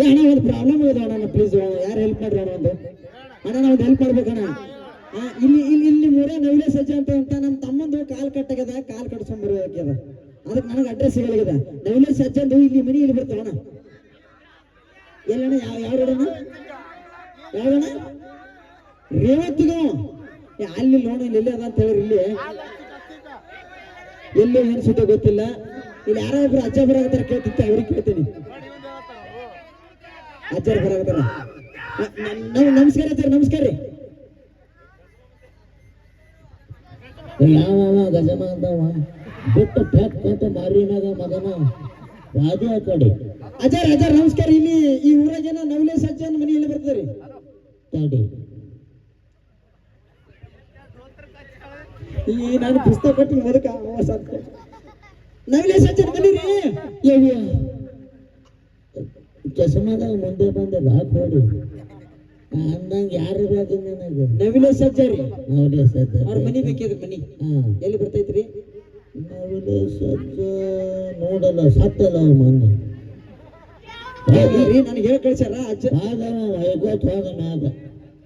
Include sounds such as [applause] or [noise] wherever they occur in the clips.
ಏ ಅಣ್ಣ, ಒಂದು ಪ್ರಾಬ್ಲಮ್ ಇದೆ ಅಣ್ಣ ಪ್ಲೀಸ್ ಯಾರು ಹೆಲ್ಪ್ ಮಾಡ್ರಿ ಅಣ್ಣ ಒಂದು? ಅಣ್ಣ, ನಾವು ಹೆಲ್ಪ್ ಮಾಡ್ಬೇಕಣ್ಣ ಇಲ್ಲಿ ಇಲ್ಲಿ ಇಲ್ಲಿ ಮೂರೇ ನವಿಲೆ ಸಜ್ಜೆ ಅಂತ ಅಂತ ನಮ್ಮ ತಮ್ಮಂದು ಕಾಲ್ ಕಟ್ಟಾಗ್ಯದ, ಕಾಲ್ ಕಟ್ಸ್ಕೊಂಡ್ ಅದ. ಅದಕ್ಕೆ ನನಗೆ ಅಡ್ರೆಸ್ ಸಿಗಲಾಗ್ಯದ ನವಿಲೆ ಸಜ್ಜಂದು ಇಲ್ಲಿ ಮನಿ ಇಲ್ಲಿ ಬರ್ತಾವಣ್ಣ ಎಲ್ಲಣ್ಣ, ಯಾವ ಯಾವ ರೋಡಣ್ಣ ಯಾವಣ್ಣ ರೇವತ್ತಿಗೂ. ಅಲ್ಲಿ ನೋಡ, ಇಲ್ಲಿ ಅದ ಅಂತ ಹೇಳಿ ಇಲ್ಲಿ. ಎಲ್ಲಿ ಏನ್ ಗೊತ್ತಿಲ್ಲ. ಇಲ್ಲಿ ಯಾರೋ ಒಬ್ರು ಅಜ್ಜ ಅಂತ ಕೇಳ್ತಿತ್ತೆ ಅವ್ರಿಗೆ ಕೇಳ್ತೀನಿ. ಅಜ್ಜಾರ್ ಬರಾಗತ್ತಾರ ನಮಸ್ಕಾರ ಅಜ್ಜಾರ್ ನಮಸ್ಕಾರ ರೀ. ಯಾವ ಗಜಮ ಅಂದವ ಬಿಟ್ಟು ಪೆಕ್ ಕೊಟ್ಟ ಮಾರಿ ಮ್ಯಾಗ ಮಗನ. ವಾದಿ ಆ ಕಡೆ ಅಜ್ಜಾರ್ ಅಜ್ಜಾರ್ ನಮಸ್ಕಾರ. ಇಲ್ಲಿ ಈ ಊರಾಗೇನ ನವಲೆ ಸಜ್ಜನ್ ಮನಿ ಎಲ್ಲಿ ಬರ್ತದ್ರಿ ತಡಿ. ಈ ನಾನು ಪುಸ್ತಕ ಕೊಟ್ಟು ಮೊದಕ ನವಲೆ ಸಜ್ಜನ್ ಮನಿ ರೀ. ಯವ್ವ. ಮುಂದೆ ಮುಂದೆ ಬಂದದ ಹೊಡಿ. ಅಂದಂಗ ಯಾರು ಬೇಕು ನನಗೆ? ನವಿಲೆ ಸಜ್ಜ ರೀ ನವಲೆ ಸಜ್ಜ ಅವ್ರ ಮನಿ ಬೇಕಿದ್ರೆ ಮನಿ. ಹಾ. ಎಲ್ಲಿ ಬರ್ತೈತ್ರಿ? ನವಲೆ ಸಜ್ಜ ನೋಡಲ್ಲ ಸತ್ತಲ್ಲ ಅವ್ರ ಮೊನ್ನೆ ರೀ ನನಗೆ ಹೇಳಿ ಕಳ್ಸ್ಯಾರ? ಅಜ್ಜ. ಆದವ ವೈಗೋತ್ ಹೋದ ಮ್ಯಾಗ.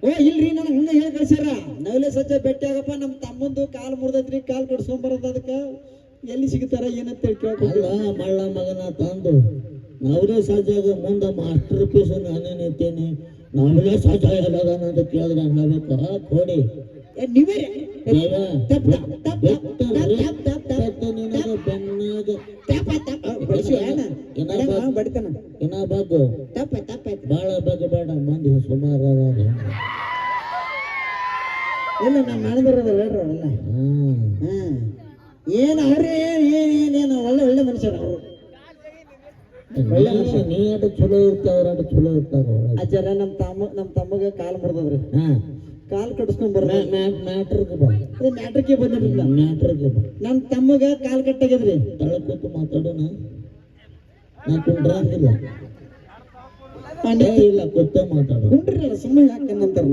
ಓ ಇಲ್ರಿ ನನಗೆ ಹಂಗ ಹೇಳಿ ಕಳ್ಸ್ಯಾರ? ನವಲೆ ಸಜ್ಜ ಭೇಟಿ ಆಗಪ್ಪ ನಮ್ಮ ತಮ್ಮಂದು ಕಾಲ್ ಮುರ್ದೈತ್ರಿ ಕಾಲು ಕಡ್ಸ್ಕೊಂಬರೋದು ಅದಕ್ಕೆ. ಎಲ್ಲಿ ಸಿಗ್ತಾರ ಏನಂತ ಹೇಳಿ ಕೇಳ್ಕೊಂಡು ಅಲ್ಲ ಮಳ್ಳ ಮಗನ ತಂದು. ನವಲೆ ಸಜ್ಜಾಗ ಮುಂದೆ ಮಾಸ್ಟರ್ ಪೀಸ್ ನಾನೇ ನಿಂತೇನೆ. ನವಲೆ ಸಾಧ್ಯ ಎಲ್ಲದ ಅಂತ ಕೇಳಿದ್ರೆ ಕೊಡಿ. ಏ, ನೀವೇ? ನೀ- ಅಟ ಚಲೋ ಇರ್ತಾವ್ರ ಅಟ ಚಲೋ ಇರ್ತಾರ ಒಳಗೆ. ಅಜ್ಜರ ನಮ್ಮ ತಮ್ಮ ನಮ್ಮ ತಮ್ಮಗ ಕಾಲ್ ಮುರ್ದದ್ರಿ. ಹಾ. ಕಾಲ್ ಕಡಿಸ್ಕೊಂಡ್ ಬರ್ದ ಮ್ಯಾಟ್ರಿಗೆ ಬಾ. ಮ್ಯಾಟ್ರಿಗೆ ಬಂದಿರಲಿಲ್ಲ ಮ್ಯಾಟ್ರಿಗೆ ಬಾ. ನಮ್ಮ ತಮ್ಮಗ ಕಾಲ್ ಕಟ್ಟಾಗ್ಯದ್ರಿ. ತಳ ಕೂತು ಮಾತಾಡೋಣ. ನಾ ಕುಂಡ್ರಂಗಿಲ್ಲ ಏ ಇಲ್ಲ ಕೂತ ಮಾತಾಡು. ಕುಂಡ್ರಿ ಸುಮ್ಮನೆ ಅಂತಾರ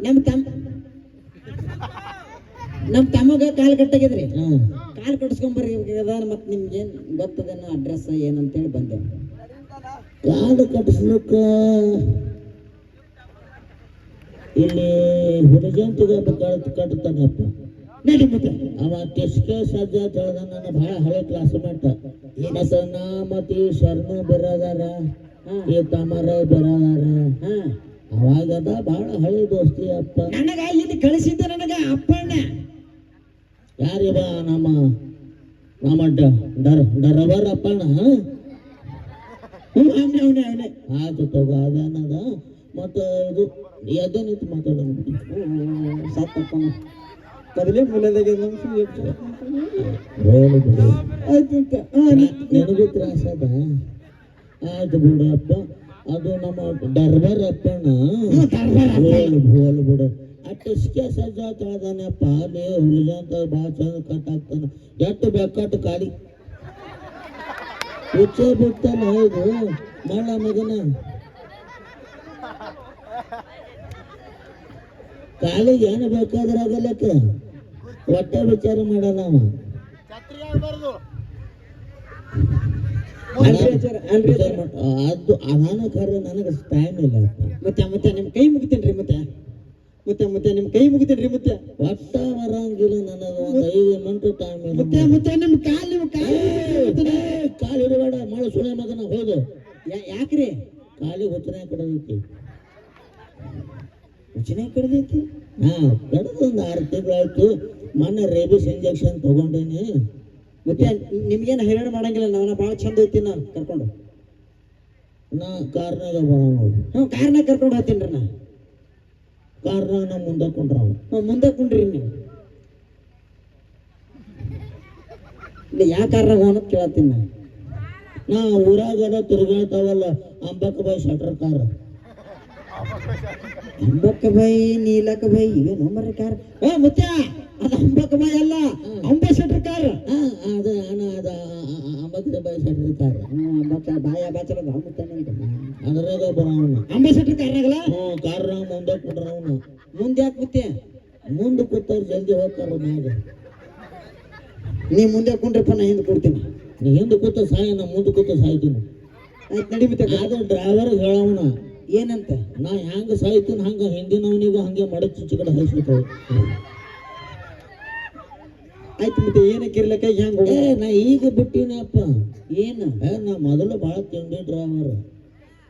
ನಮ್ಮ ತಮ್ಮ ನಮ್ಮ ತಮ್ಮಗ ಕಾಲ್ ಕಟ್ಟಾಗ್ಯದ್ರಿ. ಹಾ ಕಾಲ್ ಕಟ್ಸ್ಕೊಂಡ್ ಬರ್ರಿ ಮತ್ ಏನ್ ಗೊತ್ತದೇನೋ ಅಡ್ರೆಸ್ ಏನಂತೇಳಿ ಬಂದೆ. ಕಾಲು ಕಟ್ಸ್ಲಿಕ್ಕ ಇಲ್ಲಿ ಹುಡುಗಂತಿಗೆ ಕಟ್ ಕಟ್ತಾನಪ್ಪ. ನಡಿ ಮತ್ತೆ ಅವ ಟೆಸ್ಕೆ ಸಜ್ಜ ತಿಳಿದ ನನ್ನ ಬಹಳ ಹಳೆ ಕ್ಲಾಸ್ ಮೇಟ್ ಮತ್ತ ನಾ ಮತ್ತ ಈ ಶರಣು ಬೆರದಾರ ಈ ತಮರ ಬೆರದಾರ. ಹಾ. ಅವಾಗದ ಬಹಳ ಹಳೆ ದೋಸ್ತಿ ಅಪ್ಪ. ನನಗ ಇಲ್ಲಿ ಕಳಿಸಿದ್ದ ನನಗ ಅಪ್ಪಣ್ಣ. ಯಾರಿವ ನಮ್ಮ ನಮ್ಮ ಡರ್ ಡರವರ್ ಅಪ್ಪಣ್ಣ ಹ್ಞೂ ಅವನೇ ಅವನೇ ಅವ್ನೇ. ಆಯ್ತು ತಗೋ ಅದೇನದ ಮತ್ತು ಇದು ಎದೆ ನಿಂತು ಮಾತಾಡೋಣ ಸತ್ತಪ್ಪನ ಕದಲೇ ಮೂಲದಾಗ ನಿನಗೂ ತ್ರಾಸ ಅದ? ಆಯ್ತು ಬಿಡಪ್ಪ. ಅದು ನಮ್ಮ ಡರ್ಬರ್ ಅಪ್ಪಣ್ಣ ಹೋಲ್ ಬಿಡು. ಅಟ್ಟಿಸ್ಕೆ ಸಜ್ಜ ತಳದಾನಪ್ಪ ಅಲ್ಲಿ ಹುಲಿಜಂತ ಭಾಳ ಚಂದ ಕಟ್ ಹಾಕ್ತಾನ ಎಷ್ಟು ಬೆಕ್ಕಟ್ಟು ಕಾಡಿ ಹುಚ್ಚ ಬಿಡ್ತಾನ ಹೌದು ಮಳ್ಳ ಮಗನ ಕಾಲಿಗೆ ಏನು ಬೇಕಾದ್ರೆ ಆಗಲಕ್ಕ ಹೊಟ್ಟೆ ವಿಚಾರ ಮಾಡಲ್ಲ ಅವ. ಅದು ಅದಾನ ಕಾರ್ಯ ನನಗೆ ಟೈಮ್ ಇಲ್ಲ ಮತ್ತೆ ಮತ್ತೆ ನಿಮ್ಮ ಕೈ ಮುಗಿತೇನ್ರಿ ಮತ್ತೆ ಮತ್ತೆ ಮತ್ತೆ ನಿಮ್ ಕೈ ಮುಗಿತೇನ್ರಿ ಮತ್ತೆ? ಒಟ್ಟ ಬರಂಗಿಲ್ಲ ನನಗೆ ಒಂದು ಐದು ಮಿನಿಟ್ ಟೈಮ್ ಮತ್ತೆ ಮತ್ತೆ ನಿಮ್ ಕಾಲ್ ನಿಮ್ ಕಾಲ್ ಕಾಲು ಇರಬೇಡ ಮಾಡ ಸುಳೆ ಮಗನ ಹೋದು ಯಾಕ್ರಿ? ಕಾಲಿಗೆ ಹೊತ್ತನೆ ಕಡದೈತಿ. ಉಚಿನ ಕಡದೈತಿ? ಹಾ ಕಡದ ಒಂದು ಆರು ತಿಂಗಳಾಯ್ತು ಮೊನ್ನೆ ರೇಬಿಸ್ ಇಂಜೆಕ್ಷನ್ ತಗೊಂಡೇನಿ. ಮತ್ತೆ ನಿಮ್ಗೇನು ಹೈರಾಣ ಮಾಡಂಗಿಲ್ಲ ನಾನು ಭಾಳ ಚಂದ ಐತಿ ನಾನು ಕರ್ಕೊಂಡು. ನಾ ಕಾರ್ನಾಗ ಬರೋಣ ನೋಡಿ. ಹ್ಞೂ ಕಾರ್ನಾಗ ಕರ್ಕೊಂಡು ಹೋಗ್ತೀನಿ ನಾ. ಕಾರ್ನಾಗ ನಾ ಮುಂದೆ ಕೊಂಡ್ರವ ಮುಂದೆ ಕುಂಡ್ರಿ ನೀವು. ಯಾ ಹೋಗೋಣ ಕೇಳತ್ತೀನಿ ನಾನು. ನಾ ಊರಾಗ ತಿರುಗಾಡ್ತಾವಲ್ಲ ಅಂಬಕ್ಕ ಬಾಯಿ ಶಟರ್ ಕಾರ್ ಅಂಬಕ್ಕ ಬಾಯಿ ನೀಲಕ ಬಾಯಿ ಇವೇ ನಂಬರ್ ಕಾರ್ ಏ ಮುತ್ಯ, ಅದು ಅಂಬಕ್ಕ ಬಾಯಿ ಅಲ್ಲ ಅಂಬಾಸೆಡರ್ ಕಾರ್ ಹಾ ಅದ ಅದ. ಅಂಬಕ್ಕ ಬಾಯಿ ಶಟರ್ ಕಾರ ಹ್ಞೂ ಅಂಬಕ್ಕ ಬಾಯ ಬಾಚಲದ ಮುತ್ತಾನೆ ಅದ್ರಾಗ ಬರವನ. ಅಂಬಾಸೆಡರ್ ಕಾರ್ನಾಗಲ್ಲ ಹ್ಞೂ ಕಾರ್ನಾಗ ಮುಂದೆ ಅವನು ಮುಂದೆ ಯಾಕೆ ಮುತ್ಯ ಮುಂದೆ ಕೂತವ್ರು ಜಲ್ದಿ ಹೋಗ್ತಾರ ಮ್ಯಾಗ. ನೀ ಮುಂದೆ ಕುಂಡ್ರಪ್ಪ ನಾ ಹಿಂದೆ ಕೊಡ್ತೀನಿ. ನೀ ಹಿಂದೆ ಕೂತ ಸಾಯ ನಾ ಮುಂದೆ ಕೂತ ಸಾಯ್ತೀನಿ. ಆಯ್ತು ನಡಿ ಅದು ಡ್ರೈವರ್ ಹೇಳವನ ಏನಂತ? ನಾ ಹೆಂಗ ಸಾಯ್ತೀನಿ ಹಂಗ ಹಿಂದಿನವನಿಗೂ ಹಂಗೆ ಮಡಚಿ ಚಿಕ್ಕಡ ಹಾಯಿಸ್ಬಿಟ್ಟು ಆಯ್ತು ಮತ್ತೆ ಏನಕ್ಕೆ ಇರ್ಲಕ್ಕ? ಹೆಂಗ್? ಏ ನಾ ಈಗ ಬಿಟ್ಟಿನಪ್ಪ. ಏನು? ನಾ ಮೊದಲು ಭಾಳ ತಿಂಡಿ ಡ್ರೈವರ್.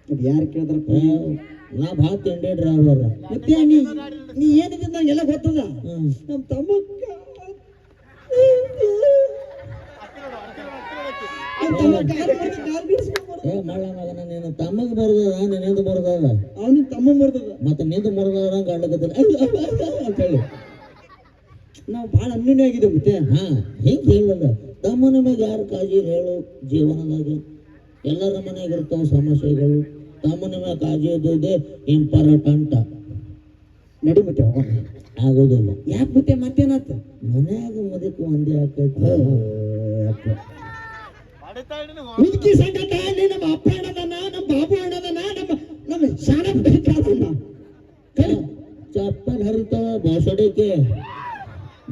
ಅದು ಯಾರು ಕೇಳಿದ್ರಪ್ಪ ನಾ ಭಾಳ ತಿಂಡಿ ಡ್ರೈವರ್. ಮತ್ತೆ ನೀ ನೀ ಏನಿದೆ ನಂಗೆಲ್ಲ ಗೊತ್ತದ? ನಮ್ ನಮ್ಮ ತಮ್ಮ ಏ ಮಳ್ಳ ಮಗನ ನಿನ್ನ ತಮ್ಮಗ್ ಬರ್ತದ ನಿನ್ನಿಂದ ಬರ್ತದ ಅವನಿಗೆ ತಮ್ಮ ಬರ್ದದ. ಮತ್ತೆ ನಿಂದ ಮುರಿದವ್ರಂಗ ಆಡ್ಲಕತ್ತಿಲ್ಲ [laughs] ಅಂತ ಹೇಳಿ. ನಾವು ಭಾಳ ಅನ್ಯೂನ್ಯ ಆಗಿದೆ ಮತ್ತೆ. ಹಾ. ಹಿಂಗೆ ಹೇಳಲ್ಲ ತಮ್ಮನ ಮ್ಯಾಗ ಯಾರು ಕಾಳಜಿ ಹೇಳು ಜೀವನದಾಗ ಎಲ್ಲರ ಮನೆಯಾಗ ಇರ್ತಾವ ಸಮಸ್ಯೆಗಳು. ತಮ್ಮನ ಮ್ಯಾಗ ಕಾಳಜಿ ಇದ್ದುದೇ ಇಂಪಾರ್ಟೆಂಟ್ ನಡಿ ಮತ್ತೆ ಹೋಗೋಣ. ಆಗೋದಿಲ್ಲ. ಯಾಕೆ ಮತ್ತೆ ಮತ್ತೇನಾತ? ಮನ್ಯಾಗ ಮುದಕ್ಕೆ ಒಂದೇ ಆಕೈತಿ. ಮುದುಕಿ ಸಂಕಟ ಅಲ್ಲಿ ನಮ್ಮ ಅಪ್ಪ ಅಣ್ಣದನ ನಮ್ಮ ಬಾಬು ಅಣ್ಣದನ ನಮ್ಮ ನಮ್ಮ ಶಾಣ ಬೇಕಾದಣ್ಣ ಚಪ್ಪಲ್ ಹರಿತಾವ ಬೋಸಡಿಕೆ.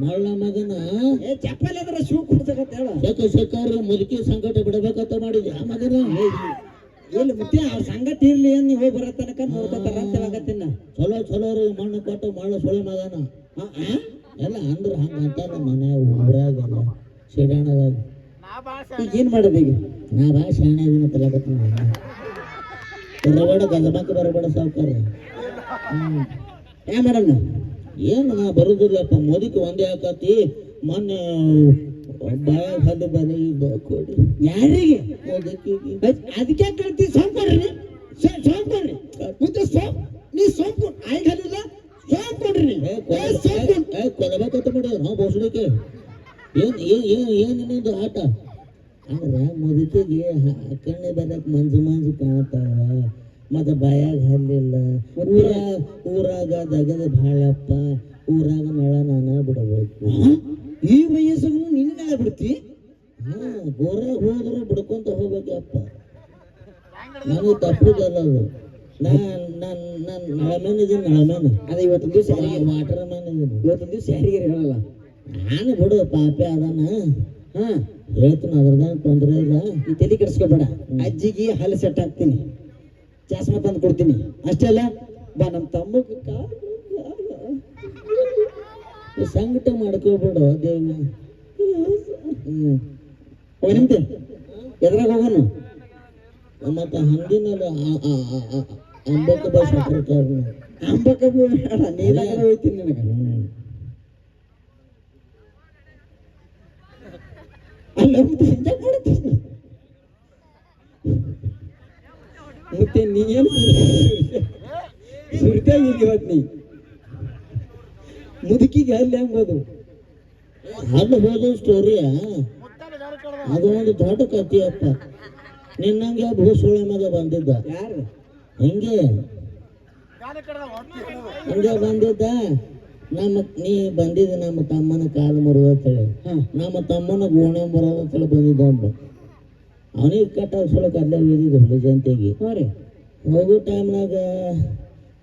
ಮಳ್ಳ ಮಗನ ಏ ಚಪ್ಪಲ್ ಅದ್ರ ಶೂ ಕೊಡ್ಸಕತ್ತ ಹೇಳ. ಸಕ ಸಕಾರ ಮುದುಕಿ ಸಂಕಟ ಬಿಡಬೇಕಂತ ಮಾಡಿದ್ಯ ಆ ಮಗನ? ಇಲ್ಲಿ ಮತ್ತೆ ಆ ಸಂಗಟ ಇರ್ಲಿ ಏನ್ ನೀವು ಹೋಗಿ ಬರೋ ತನಕ ನೋಡ್ಕೊತಾರ ಅಂತ ಹೇಳಕತ್ತೀನ ಚಲೋ ಚಲೋ ರೀ ಮಣ್ಣು ಕೊಟ್ಟು ಮಳ್ಳ ಸೊಳೆ ಮಗನ. ಎಲ್ಲ ಅಂದ್ರೆ ಹಂಗ ಅಂತ ಮನ್ಯಾಗ ಊರಾಗ ಸಿಡಾಣದಾಗ ಈಗ ಏನ್ ಮಾಡೋದು ಈಗ? ನಾ ಬಾ ಶಾಣೆ ಅದನ್ನ ತಲಕತ್ತೀನಿ ಬರಬೇಡ ಗದಮಕ್ಕೆ ಬರಬೇಡ ಸಾವ್ಕಾರ. ಹ್ಮ್ ಏ ಮಾಡೋಣ ಏನು ನಾ ಬರುದಿಲ್ಲಪ್ಪ? ಮುದುಕಿ ಒಂದೇ ಹಾಕತಿ ಮೊನ್ನೆ ಬಾಯ ಹಲ್ಲು ಬರೀ ಕೊಡಿ. ಯಾರಿಗೆ? ಮುದುಕಿಗೆ. ಅದ್- ಅದಕ್ಕೆ ಕಳ್ತಿ ಸೋಂಪ್ ಕೊಡ್ರಿ ಸೋ- ಸೋಂಪ್ ಕೊಡ್ರಿ ಮತ್ತೆ ಸೋಂಪ್ ನೀ ಸೋಂಪ್. ಕೊಡ್ ಆಯ್ತು ಅಲ್ಲಿಲ್ಲ ಸೋಂಪ್ ಕೊಡ್ರಿ ನೀ. ಏ, ಏ, ಸೋಂಪ್. ಕೊಡ್- ಏ, ಕೊಡಬೇಕಂತ ಮಾಡಿದ್ರು ನಾವು ಬೋಸಡಿಕೆ ಏನ್ ಏನ್ ಏನ್ ಏನ್ ನಿನ್ನದು ಆಟ? ಅಂದ್ರೆ ಮುದುಕಿಗೆ ಹ- ಕಣ್ಣೆ ಬರಕ್ ಮಂಜು ಮಂಜು ಕಾಣ್ತಾವ. ಮತ್ತೆ ಬಾಯಾಗ ಹಲ್ಲಿಲ್ಲ. ಊರಾಗ ಊರಾಗ ದಗದ ಭಾಳಪ್ಪ ಊರಾಗ ನಳ ನಾನ ಬಿಡಬೇಕು. ಈ ವಯಸ್ಸಿಗೂ ನಿನ್ನ ಬಿಡ್ತಿ? ಹಾ ಗೋರಾಗ ಹೋದ್ರು ಬಿಡ್ಕೊಂತ ಹೋಗ್ಬೇಕಪ್ಪ ನನಗೆ ತಪ್ಪುದಲ್ಲ ಅದು. ನಳಮೇನ್ ಇದೀನಿ ನಳಮೇನ್. ಅದ ಇವತ್ತೊಂದು ದಿವಸ ವಾಟರ್ ಮ್ಯಾನ್ ಇದೀನಿ. ಇವತ್ತು ದಿವಸ ಯಾರಿಗೆ ಹೇಳಲ್ಲ? ನಾನು ಬಿಡು ಪಾಪೆ ಅದಾನ. ಹಾ. ಹೇಳ್ತೀನಿ ಅದ್ರದಾಗ ತೊಂದರೆ ಇಲ್ಲ. ಈ ತಲೆ ಕೆಡಿಸ್ಕೊಬೇಡ. ಅಜ್ಜಿಗೆ ಹಲ್ಲು ಸೆಟ್ ಹಾಕ್ತೀನಿ. ಚಸ್ಮಾ ತಂದು ಕೊಡ್ತೀನಿ. ಅಷ್ಟೇ ಅಲ್ಲ ಬಾ ನಮ್ಮ ತಮ್ಮಗ ಸಂಕಟ ಮಾಡ್ಕೋಬೇಡು ದೇವಿ ಹ್ಮ್. ನಿಮ್ದೆ ಎದ್ರಾಗ ಹೋಗೋನು? ಮತ್ತೆ ಹಂದಿನಲ್ಲಿ ಅಂಬಕ್ಕ ಬಸ್ ಅಂಬಕ್ಕ ಅಂಬಕ ಬೇಡ ನೀಲಾಗ ಹೋಯ್ತೀನಿ ನಿನಗೆ. ಅಲ್ಲ ಮತ್ತೆ ಹಿಂಗೆ ಮಾಡ್ತೀನಿ ಮತ್ತೆ ನೀ ಏನು ಸುರಿತಾಗಿ ಇವತ್ತು ನೀ. ಮುದುಕಿಗೆ ಅಲ್ಲಿ ಎಂಬುದು ಅದು ಹೋದ ಸ್ಟೋರಿಯ ಅದು ಒಂದು ದೊಡ್ಡ ಕಥೆಯಪ್ಪ ನಿನ್ನಂಗೆ ಭೂಸುಳೆ ಮಗ ಬಂದಿದ್ದ. ಯಾರು? ಹಿಂಗೆ? ಹಿಂಗೆ ಬಂದಿದ್ದ? ನಮ್ಮ ನೀ ಬಂದಿದ್ದ ನಮ್ಮ ತಮ್ಮನ ಕಾಲು ಹಾ. ನಮ್ಮ ತಮ್ಮನ ಗೋಣೆ ಮುರಿದತ್ತೇಳಿ ಬಂದಿದ್ದ ಒಬ್ಬ ಅವನಿಗೆ ಕಟ್ಟ ಸೊಳಕ್ಕೆ ಅಲ್ಲೇ ಬಿದ್ದಿದ್ದು ಹುಲಿ ಜಯಂತಿಗೆ ಹ್ಞೂ ರೀ. ಹೋಗೋ ಟೈಮ್ನಾಗ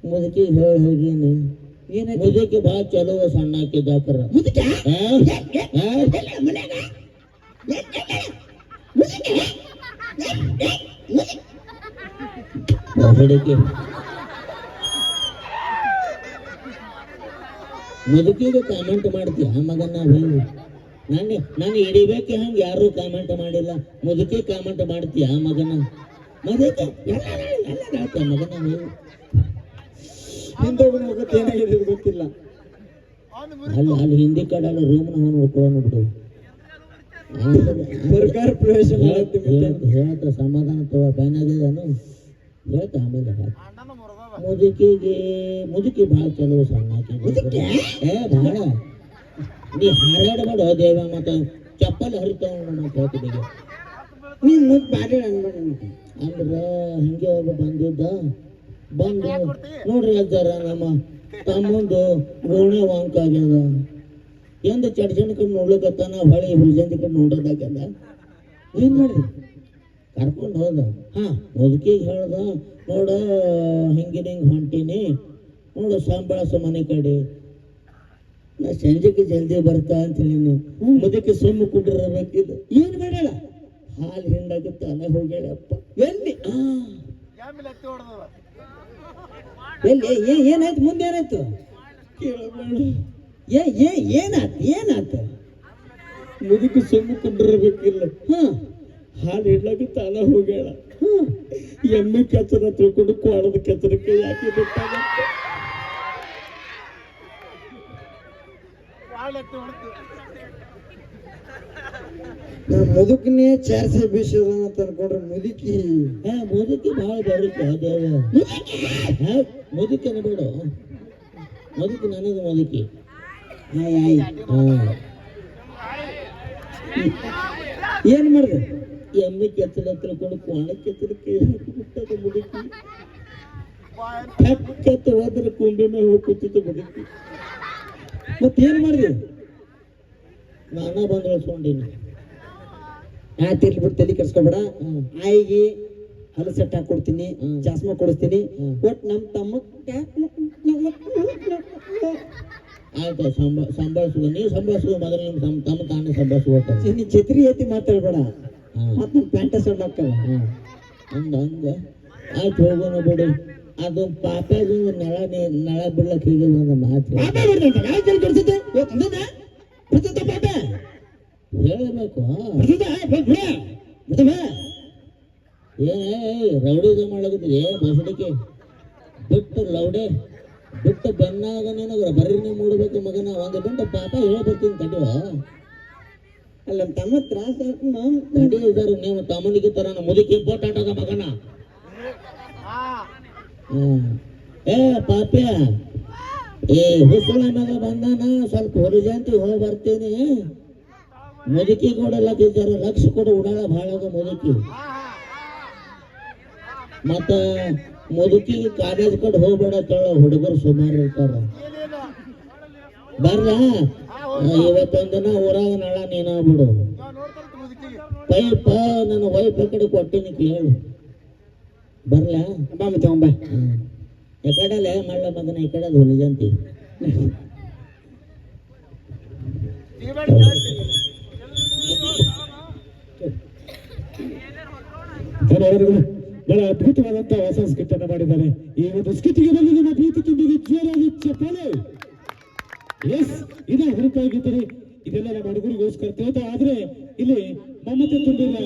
ಮುದುಕಿ ಹೇಳಿ ಹೋಗೀನಿ ಏನಾಯ್ತು? ಮುದುಕಿ ಭಾಳ ಚಲೋ ಸಣ್ಣ ಹಾಕಿದ್ದಾಕರ ಮುದುಕ? ಹುಡುಕಿ. ಮುದುಕಿಗೆ ಕಾಮೆಂಟ್ ಮಾಡ್ತೀಯ? ಮಗನ ಹೇಳಿ ನಾನು ನಾನು ಹಿಡಿಬೇಕು ಹಂಗ? ಯಾರು ಕಾಮೆಂಟ್ ಮಾಡಿಲ್ಲ. ಮುದುಕಿ ಕಾಮೆಂಟ್ ಮಾಡ್ತೀಯ ಮಗನ? ಮದಕ್ಕೆ ಎಲ್ಲ ಮಗನ ನೀವು. ಗೊತ್ತಿಲ್ಲ. ಅಲ್ಲಿ ಅಲ್ಲಿ ಹಿಂದಿ ಕಡೆ ರೂಮ್ ರೂಮ್ನ ಅವನು ನೋಡ್ಕೊಳ್ಳೋಣ ಬಿಡು. ಸರ್ಕಾರ ಪ್ರವೇಶ. ಹೇಳ್ತ ಸಮಾಧಾನ ತಗೋ ಫ್ಯಾನಾಗಿದ್ದಾನು ಹೇಳ್ತ ಆಮೇಲೆ. ಮುದುಕಿಗೆ ಮುದುಕಿ ಭಾಳ ಚಲೋ ಸಣ್ಣ. ಏ ಭಾಳ. ನೀ ಹಾರಾಡ್ಬೇಡ ದೇವ ಮತ್ತೆ ಚಪ್ಪಲ್ ಹರಿತಾವ ಮತ್ತೆ ಹೇಳ್ತಿದ್ದೀಗ ನೀ ಮುದ್ ಬ್ಯಾರೆ ಅನ್ಬೇಡ. ಅಂದ್ರ ಹಿಂಗೆ ಒಬ್ಬ ಬಂದಿದ್ದ. ಬಂದು ನೋಡ್ರಿ ಅಜ್ಜಾರ ನಮ್ಮ ತಮ್ಮಂದು ಗೋಣೆ ವಾಂಕ ಆಗ್ಯದ. ಎಂದ ಚಡ್ಚಣ್ ಕಡೆ ನೋಡ್ಲಿಕತ್ತಾನ ಹೊಳೆ ಹುಲ್ಜಂದಿ ಕಡೆ ನೋಡೋದಾಗ್ಯದ ಏನ್ ಮಾಡ್ರಿ ಕರ್ಕೊಂಡು ಹೋದ. ಹಾ ಮುದುಕಿಗೆ ಹೇಳ್ದ ನೋಡ ಹಿಂಗಿನ ಹಿಂಗೆ ಹೊಂಟೀನಿ. ನೋಡು ಸಂಬಳಸ ಮನೆ ಕಡೆ. ನಾ ಸಂಜೆಗೆ ಜಲ್ದಿ ಬರ್ತಾ ಅಂತ ಹೇಳಿನಿ. ಮುದುಕಿ ಸುಮ್ಮ ಕುಡ್ರಬೇಕಿದ್ದು ಏನ್ ಬೇಡಲ್ಲ. ಹಾಲು ಹಿಂಡಾಗುತ್ತೆ ತಾನೇ ಹೋಗ್ಯಾಳಪ್ಪ. ಎಲ್ಲಿ? ಆ, ಎಲ್ಲಿ? ಏನಾಯ್ತು? ಮುಂದೆ ಏನಾಯ್ತು? ಏ ಏ ಏನಾತ್ ಏನಾಯ್ತು ಮುದುಕಿ ಸುಮ್ಮ ಕುಂಡಿರ್ಬೇಕಿಲ್ಲ ಹಾ. ಹಾಲು ಹಿಂಡಾಗುತ್ತೆ ತಾನೇ ಹೋಗ್ಯಾಳ. ಹಾ. ಎಮ್ಮೆ ಕೆಚ್ಚರ ತಿಳ್ಕೊಂಡು ಕೋಣದ ಕೆಚ್ಚರಕ್ಕೆ ಯಾಕೆ ಬಿಟ್ಟಾಗ ನಾ ಮುದುಕನೇ ಚಾರ್ಸೆ ಬೀಸದ ಅಂತ ಅನ್ಕೊಂಡ್ರೆ ಮುದುಕಿ. ಹಾ ಮುದುಕಿ ಭಾಳ ಬರುತ್ತೆ ದೇವ ಹಾ ಮುದುಕಿ ಅನ್ಬೇಡ. ಮುದುಕಿ ನನಗೆ ಮುದುಕಿ. ಆಯ್ ಆಯ್ ಹಾ. ಏನ್ ಮಾಡ್ದೆ? ಎಮ್ಮೆ ಕೆತ್ತಲ ತಿಳ್ಕೊಂಡು ಕೋಣ ಕೆತ್ತಲಕ್ಕೆ ಹಾಕಿಬಿಟ್ಟದ ಮುದುಕಿ. ಕೆತ್ತ ಹೋದ್ರೆ ಕುಂಬೆ ಮೇಲೆ ಹೋಗಿ ಕೂತಿತ್ತು ಮುದುಕಿ. ಮತ್ ಮಾಡಿದೆ? ನಾನ ಬಂದು ಉಳ್ಸ್ಕೊಂಡಿನಿ ಆಯ್ತು ಇರ್ಲಿ ಬಿಟ್ಟು ತಲೆ ಕೆಡ್ಸ್ಕೊಬೇಡ. ಹ್ಮ್. ಆಯಿಗೆ ಹಲ ಸೆಟ್ ಹಾಕೊಡ್ತೀನಿ ಜಾಸ್ಮ ಚಸ್ಮಾ ಕೊಡಿಸ್ತೀನಿ. ಒಟ್ ನಮ್ ತಮ್ಮ ಆಯ್ತು ಸಂಭ ಸಂಭಾಳಿಸುವ ನೀವು ಸಂಭಾಳಿಸುವ ಮೊದಲು ನಿಮ್ಮ ತಮ್ಮ ತಮ್ಮ ತಾನೇ ಸಂಭಾಳಿಸುವ ನೀ ಛತ್ರಿ ಎತ್ತಿ ಮಾತಾಡ್ಬೇಡ. ಮತ್ತೆ ಮತ್ ನಮ್ ಪ್ಯಾಂಟ ಸಣ್ಣ ಹಾಕವ ಹ್ಮ್. ಹಂಗ ಹಂಗ. ಆಯ್ತು ಹೋಗೋಣ ಬಿಡು. ಅದು ಪಾಪ್ಯಾಗ ನಳ ನಳ ಬಿಡ್ಲಕ್ ಹೀಗೆ ಒಂದು ಮಾತು. ಪಾಪ ಬಿಡ್ತಂತ ಯಾವ ಜನ ಇವತ್ತು ಅಂದನ ಬಿಡ್ತಂತ ಪಾಪ? ಹೇಳಬೇಕು. ಏ ರೌಡಿದ ಮಾಡಕತ್ತಿದೆ ಬಸಡಿಕೆ ಬಿಟ್ಟು ಲೌಡೆ ಬಿಟ್ಟು ಬೆನ್ನಾಗ ನಿನಗ ಬರೀನೇ ಮೂಡಬೇಕು ಮಗನ. ಒಂದು ಗಂಟೆ ಪಾಪ ಹೇಳ ಬರ್ತೀನಿ ತಡಿವ. ಅಲ್ಲ ತಮ್ಮ ತ್ರಾಸ ಆಯ್ತು ಮಾಮ್ ತಡಿ ಇದಾರೆ ನೀವು ತಮ್ಮನಿಗೆ ತರ ಮುದುಕಿ ಇಂಪಾರ್ಟೆಂಟ್ ಮಗನ. ಹ್ಮ್. ಏ, ಪಾಪ್ಯ. ಏ ಹುಸುಳ ಮಗ ಬಂದಾನ, ಸ್ವಲ್ಪ ಹೊರಜಂತಿ ಹೋಗಿ ಬರ್ತೀನಿ. ಮುದುಕಿ ಕೊಡಲ್ಲ ಜರ ಲಕ್ಷ ಕೊಡು ಉಡಾಳ ಭಾಳ ಮುದುಕಿ. ಮತ್ತ ಮುದುಕಿ ಕಾಲೇಜ್ ಕಡೆ ಹೋಗ್ಬೇಡ ಕೇಳ, ಹುಡುಗರು ಸುಮಾರು ಇರ್ತಾರ. ಬರ್ಲ? ಇವತ್ತೊಂದಿನ ಊರಾಗ ನಳ ನೀನ ಬಿಡು ಪೈಪ ನನ್ನ ವೈಫ್ ಕಡೆ ಕೊಟ್ಟಿನಿ ಕೇಳು. ಬರ್ಲ? ಬಾ ತಗೊಂಬ ಈ ಬಾ ಎಕಡಲೆ ಮಳ್ಳ ಮಗನ? ಹುಲಿಜಂತಿ ಧನ್ಯವಾದಗಳು ಬಹಳ ಅದ್ಭುತವಾದಂತಹ ಹೊಸ ಸ್ಕಿಟ್ ಮಾಡಿದ್ದಾರೆ. ಈ ಒಂದು ಸ್ಕಿಟ್ಗೆ ಬಂದು ನಮ್ಮ ಪ್ರೀತಿ ತುಂಬಿಗೆ ಜೋರಾಗಿ ಚಪ್ಪಾಳೆ ಎಸ್ ಇದೇ ಹುರುಪಾಗಿದ್ದರೆ ಇದೆಲ್ಲ ನಮ್ಮ ಹುಡುಗರಿಗೋಸ್ಕರ ತಿಳ್ತಾ ಆದ್ರೆ ಇಲ್ಲಿ ಮಮತೆ ತುಂಬಿದ